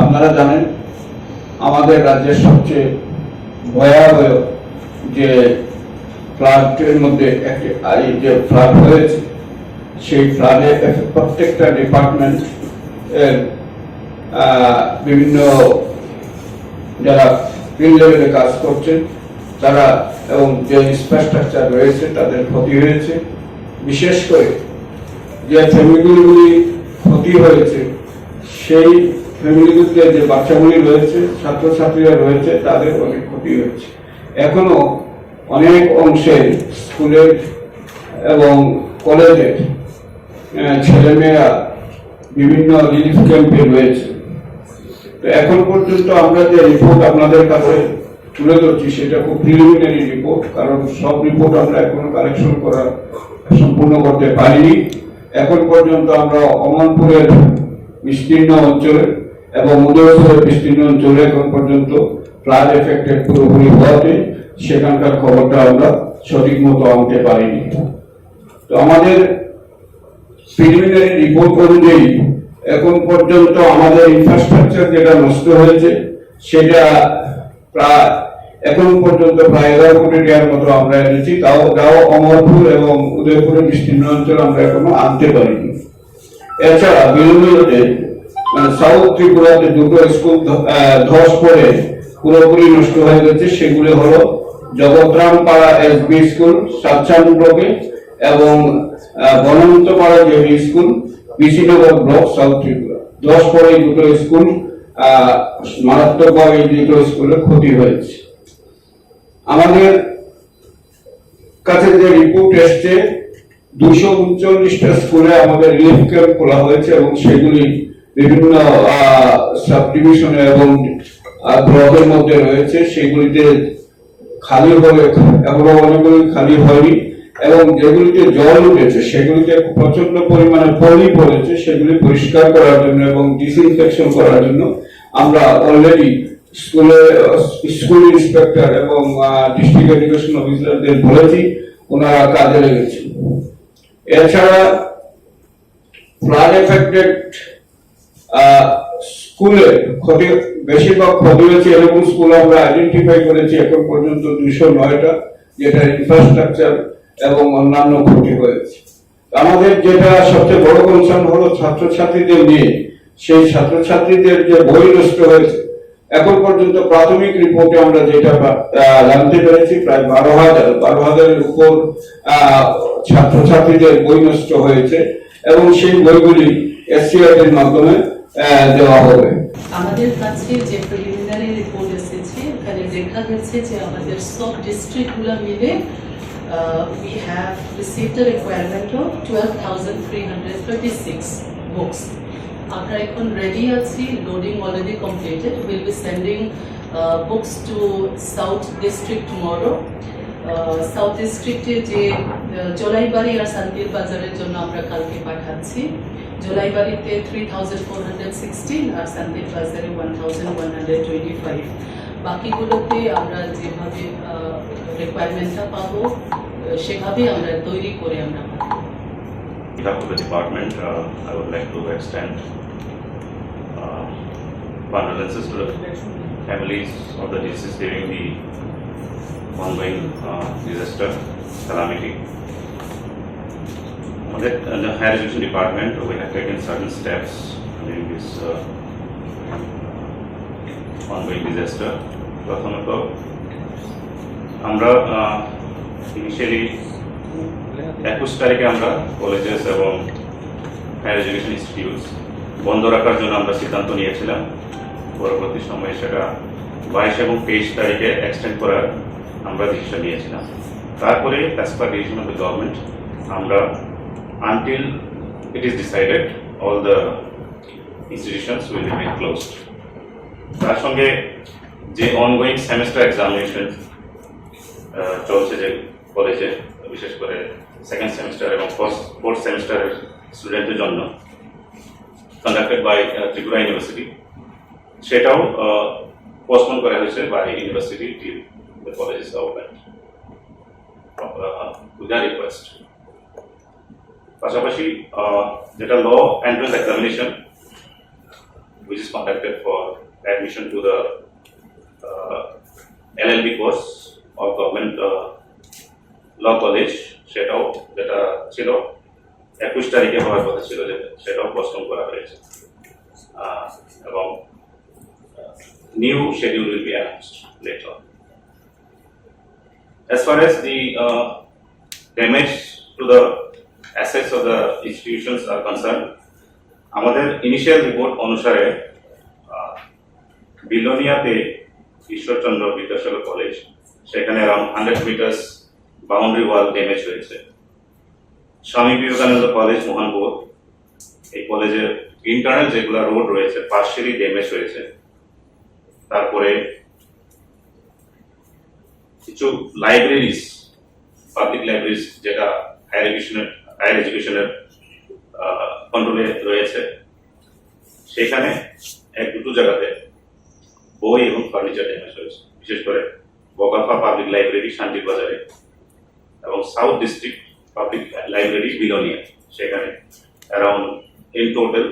আপনারা জানেন, আমাদের রাজ্যের সবচেয়ে ভয়াবহ যে ফ্লাডের মধ্যে একটি যে ফ্লাড হয়েছে, সেই ফ্লাডে প্রত্যেকটা ডিপার্টমেন্ট এর বিভিন্ন যারা ফিল্ড লেভেলে কাজ করছেন তারা এবং যে ইনফ্রাস্ট্রাকচার রয়েছে, তাদের ক্ষতি হয়েছে। বিশেষ করে যে ফ্যামিলিগুলি ক্ষতি হয়েছে, সেই ফ্যামিলিগুলিতে যে বাচ্চাগুলি রয়েছে, ছাত্রছাত্রীরা রয়েছে, তাদের অনেক ক্ষতি হয়েছে এখনও অনেক অংশে স্কুলের এবং কলেজের ছেলেমেয়েরা বিভিন্ন রিলিফ ক্যাম্পে রয়েছে। তো এখন পর্যন্ত আমরা যে রিপোর্ট আপনাদের কাছে তুলে ধরছি, সেটা খুব প্রিলিমিনারি রিপোর্ট কারণ সব রিপোর্ট আমরা এখনও কালেকশন করা সম্পূর্ণ করতে পারিনি। এখন পর্যন্ত আমরা অমনপুরের বিস্তীর্ণ অঞ্চলে এবং উদয়পুরের বিস্তীর্ণ অঞ্চলে এখন পর্যন্ত ফ্লাড এফেক্টেড পুরোপুরি হওয়াতে সেখানকার খবরটা আমরা সঠিক মতো আনতে পারিনি। তো আমাদের প্রিলিমিনারি রিপোর্ট অনুযায়ী এখন পর্যন্ত আমাদের ইনফ্রাস্ট্রাকচার যেটা নষ্ট হয়েছে, সেটা প্রায় এখন পর্যন্ত প্রায় এগারো কোটি টাকার মতো আমরা এনেছি। তাও তাও অমরপুর এবং উদয়পুরের বিস্তীর্ণ অঞ্চল আমরা এখনও আনতে পারিনি। এছাড়া বিলুমিতে মানে সাউথ ত্রিপুরাতে দুটো স্কুল ধস পুরোপুরি নষ্ট হয়ে গেছে সেগুলি জগৎরাম পাড়া এস বি স্কুল ব্লকে এবং school Bishinagar block south Tripura. ধস দুটো স্কুল মারাত্মকভাবে দুটো স্কুলের ক্ষতি হয়েছে। আমাদের কাছে যে রিপোর্ট এসছে, দুশো উনচল্লিশটা স্কুলে আমাদের রিলিফ ক্যাম্প খোলা হয়েছে এবং সেগুলি বিভিন্ন সাব ডিভিশনে এবং ব্লকের মধ্যে রয়েছে, সেগুলিতে খালি হয়ে, এখনও অনেকগুলি খালি হয়নি এবং যেগুলিতে জল উঠেছে, সেগুলিতে প্রচণ্ড পরিমাণে পলি পড়েছে, সেগুলি পরিষ্কার করার জন্য এবং ডিসইনফেকশন করার জন্য আমরা অলরেডি স্কুলে স্কুল ইন্সপেক্টর এবং ডিস্ট্রিক্ট এডুকেশন অফিসারদের বলেছি, ওনারা কাজে লেগেছে। এছাড়া ফ্লাড এফেক্টেড স্কুলে ক্ষতি, বেশিরভাগ ক্ষতি হয়েছে এরকম স্কুল আমরা আইডেন্টিফাই করেছি এখন পর্যন্ত দুশো নয়টা, যেটা ইনফ্রাস্ট্রাকচার এবং অন্যান্য ক্ষতি হয়েছে। আমাদের যেটা সবচেয়ে বড় কনসার্ন হলো ছাত্রছাত্রীদের নিয়ে। সেই ছাত্রছাত্রীদের যে বই নষ্ট হয়েছে। এখন পর্যন্ত প্রাথমিক রিপোর্টে আমরা যেটা জানতে পেরেছি, প্রায় বারো হাজার, বারো হাজারের উপর ছাত্রছাত্রীদের বই নষ্ট হয়েছে। এবং সেই বইগুলি এসসিআর এর মাধ্যমে দেওয়া হবে। আমাদের কাছে যে প্রিলিমিনারি রিপোর্ট এসেছে, এখানে দেখা গেছে যে আমাদের সব ডিস্ট্রিক্টগুলো মিলে twelve thousand three hundred thirty six books আমরা এখন রেডি আছি loading already completed will be sending books to south district tomorrow south ডিস্ট্রিক্টে যে জলাইবাড়ি আর শান্তির বাজারের জন্য আমরা কালকে পাঠাচ্ছি। জলাইবাড়িতে three thousand four hundred sixteen আর শান্তির বাজারে one thousand one hundred twenty five বাকিগুলোতে আমরা যেভাবে রিকোয়ারমেন্টটা পাবো আহ, সেভাবে আমরা তৈরি করে আমরা পাঠাবো On behalf of the department, uh, I would like to extend uh, condolences to the families of the deceased during the ongoing uh, disaster calamity. On the, on the higher education department, we have taken certain steps? During this uh, ongoing disaster. প্রথমত আমরা initially একুশ তারিখে আমরা colleges এবং higher education institutes বন্ধ রাখার জন্য আমরা সিদ্ধান্ত নিয়েছিলাম। পরবর্তী সময়ে সেটা বাইশ এবং তেইশ তারিখে এক্সটেন্ড করার আমরা ডিসিশন নিয়েছিলাম। তারপরে as per decision of the government আমরা until it is decided all the institutions will remain closed তার সঙ্গে যে অনগোয়িং সেমেস্টার এক্সামিনেশন চলছে যে কলেজে বিশেষ করে সেকেন্ড সেমিস্টার এবং ফার্স্ট ফোর্থ সেমিস্টারের স্টুডেন্টের জন্য কন্ডাক্টেড বাই ত্রিপুরা ইউনিভার্সিটি সেটাও পোস্টপোন করা হয়েছে by university till the college is government with request পাশাপাশি আহ, যেটা law entrance examination which is conducted for admission to the uh, LLB course of government uh, law college সেটাও যেটা ছিল একুশ তারিখে হওয়ার কথা ছিল যে সেটাও পোস্টপোন করা হয়েছে আহ, এবং new schedule will be announced later on. As far as the uh, damage to the assets of the institutions are concerned, আমাদের ইনিশিয়াল রিপোর্ট অনুসারে বিলোনিয়াতে ঈশ্বরচন্দ্র বিদ্যাসাগর কলেজ সেখানে around hundred metres boundary wall damage হয়েছে। Swami Vivekananda college Mohanpur এই কলেজের internal যেগুলো road রয়েছে partially damage হয়েছে। তারপরে কিছু লাইব্রেরিজ পাবলিক লাইব্রেরিজ যেটা হায়ার এডুকেশনের হায়ার এডুকেশনের কন্ট্রোলে রয়েছে। সেখানে এক দুটো জায়গাতে বই এবং ফার্নিচার ড্যামেজ হয়েছে। বিশেষ করে বকাফা পাবলিক লাইব্রেরি শান্তির বাজারে এবং south district public library Belonia. সেখানে around in total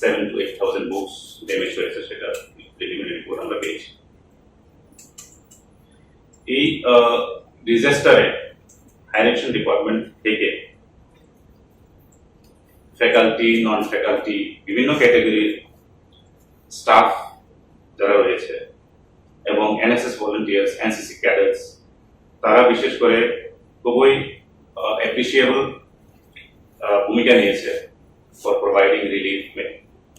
seven to eight thousand books damage হয়েছে, সেটা প্রিলিমিনারি রিপোর্ট আমরা পেয়েছি। এই ডিজাস্টারে হায়ার এডুকেশন ডিপার্টমেন্ট থেকে ফ্যাকাল্টি নন ফ্যাকাল্টি বিভিন্ন ক্যাটাগরির স্টাফ যারা রয়েছে, এবং এনএসএস ভলেন্টিয়ার্স এনসিসি ক্যাডেটস তারা বিশেষ করে খুবই অ্যাপ্রিসিয়েবল ভূমিকা নিয়েছে for providing relief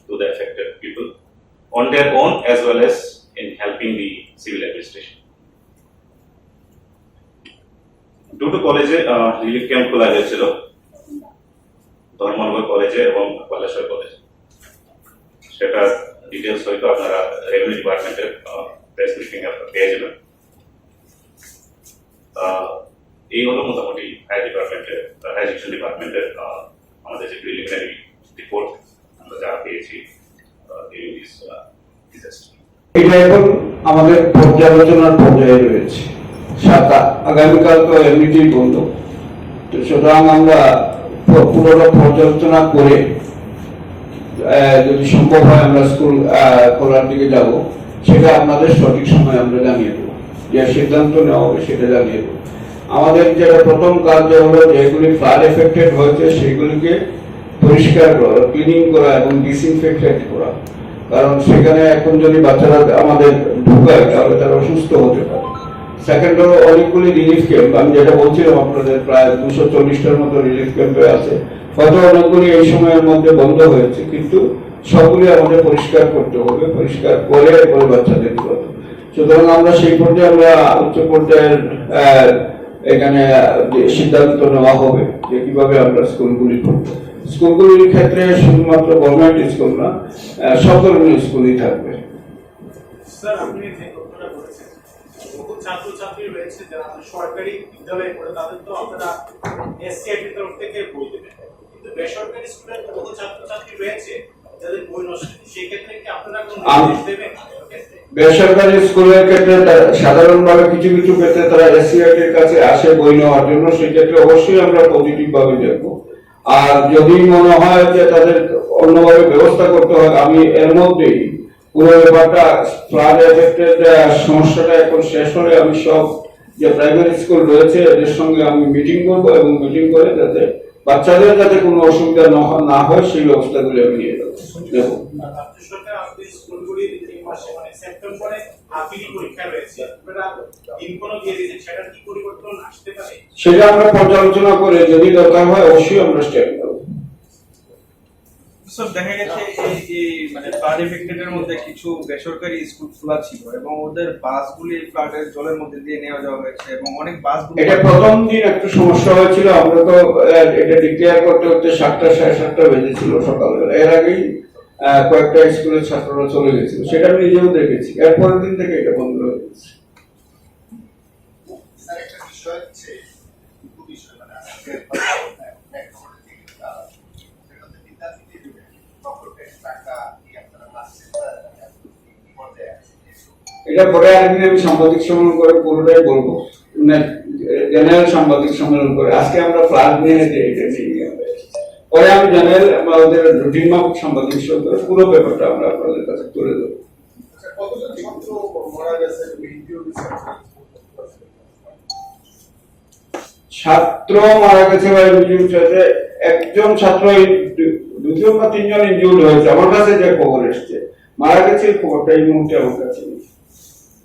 to the affected people on their own as well as in helping the civil administration দুটো কলেজে রিলিফ ক্যাম্প খোলা হয়েছিল। ধর্মনগর কলেজে এবং বালেশ্বর কলেজে সেটার ডিটেলস হয়তো আপনারা রেভিনিউ ডিপার্টমেন্টের প্রেস ব্রিফিং পেয়ে যাবেন। এই হলো মোটামুটি হায়ার ডিপার্টমেন্টের হায়ার এডুকেশন ডিপার্টমেন্টের আমাদের যে প্রিলিমিনারি রিপোর্ট আমরা যা পেয়েছি এটা এখন আমাদের পর্যালোচনার পর্যায়ে রয়েছে। সাত আগামীকাল তো এমনিতেই বন্ধ। তো সুতরাং আমরা পুরোটা পর্যালোচনা করে যদি সম্ভব হয় আমরা স্কুল খোলার দিকে যাব। সেটা আপনাদের সঠিক সময় আমরা জানিয়ে দেবো। যে সিদ্ধান্ত নেওয়া হবে সেটা জানিয়ে দেবো। আমাদের যেটা প্রথম কাজ হলো যেগুলি ফ্লাড এফেক্টেড হয়েছে, সেগুলিকে পরিষ্কার করা ক্লিনিং করা এবং ডিসইনফেক্টেড করা। কারণ সেখানে এখন যদি বাচ্চারা আমাদের ঢুকায়, তাহলে তারা অসুস্থ হতে পারে। সেকেন্ড হলো অনেকগুলি রিলিফ ক্যাম্প আমি যেটা বলছিলাম আপনাদের, প্রায় দুশো চল্লিশটার মতো রিলিফ ক্যাম্পে আছে। হয়তো অনেকগুলি এই সময়ের মধ্যে বন্ধ হয়েছে, কিন্তু সবগুলি আমাদের পরিষ্কার করতে হবে, পরিষ্কার করে এরপরে বাচ্চাদের সুতরাং আমরা সেই পর্যায়ে আমরা উচ্চ পর্যায়ের এখানে সিদ্ধান্ত নেওয়া হবে যে কীভাবে আমরা স্কুলগুলি করব। স্কুলগুলির ক্ষেত্রে শুধুমাত্র গভর্নমেন্ট স্কুল না সব ধরনের স্কুলই থাকবে। স্যার আপনি যে কথাটা বলেছেন বহু ছাত্রছাত্রী রয়েছে যারা সরকারি বিদ্যালয়ে পড়ে তাদের তো আপনারা এসসিআইটির তরফ থেকে বই দেবেন। কিন্তু বেসরকারি স্কুলের বহু ছাত্রছাত্রী রয়েছে যাদের বই নষ্ট সেক্ষেত্রে কি আপনারা কোনো নির্দেশ দেবেন বেসরকারি স্কুলের ক্ষেত্রে তারা- সাধারণভাবে কিছু কিছু ক্ষেত্রে তারা এসিআইটির কাছে আসে বই নেওয়ার জন্য সেই ক্ষেত্রে অবশ্যই আমরা পজিটিভ ভাবে দেখব। আর যদি মনে হয় যে তাদের অন্যভাবে ব্যবস্থা করতে হয় আমি এর মধ্যেই পুরো ব্যাপারটা ফ্লাড এফেক্টের সমস্যাটা এখন শেষ হলে আমি সব যে প্রাইমারি স্কুল রয়েছে এদের সঙ্গে আমি মিটিং করব এবং মিটিং করে যাতে বাচ্চাদের যাতে কোনো অসুবিধা না হয়- না হয় সেই ব্যবস্থাগুলি আমি নিয়ে দেবো দেবো মানে সেটা আমরা পর্যালোচনা করে যদি দরকার হয় অবশ্যই আমরা স্টেপ স্যার দেখা গেছে এই এই মানে ফ্লাড এফেক্টেড এর মধ্যে কিছু বেসরকারি স্কুল খোলা ছিল এবং ওদের বাসগুলি ফ্লাডের জলের মধ্যে দিয়ে নেওয়া যাওয়া হয়েছে এবং অনেক এটা প্রথম দিন একটু সমস্যা হয়েছিল। আমরা তো এটা ডিক্লেয়ার করতে করতে সাতটা, সাড়ে সাতটা বেজেছিল সকালবেলা। এর আগেই কয়েকটা স্কুলের ছাত্ররা চলে গেছিল। সেটা আমি নিজেও দেখেছি। এরপরের দিন থেকে এটা বন্ধ হয়ে গেছে স্যার একটা বিষয় হচ্ছে দুটো বিষয় মানে আজকে এক খবরের দিকে তারা সেটা হচ্ছে বিদ্যার্থীদের পকেটের টাকা কি আপনারা পাচ্ছেন বা কি পর্যায়ে আছে এটা পরে আরেকদিন আমি সাংবাদিক সম্মেলন করে পুরোটাই বলব। জেনারেল সাংবাদিক সম্মেলন করে। আজকে আমরা ফ্লাড নিয়ে যে এটা নিয়ে পরে আমি জানাই আমাদের রুটিন মাফিক সাংবাদিক পুরো ব্যাপারটা আমরা আপনাদের কাছে তুলে দেবো আচ্ছা, ছাত্র মারা গেছে ইনজিওর ছাত্র মারা গেছে বা হয়েছে একজন ছাত্র দুজন বা তিনজন হয়েছে। আমার কাছে যে খবর এসছে। মারা গেছে খবরটা এই মুহূর্তে আমার কাছে নেই।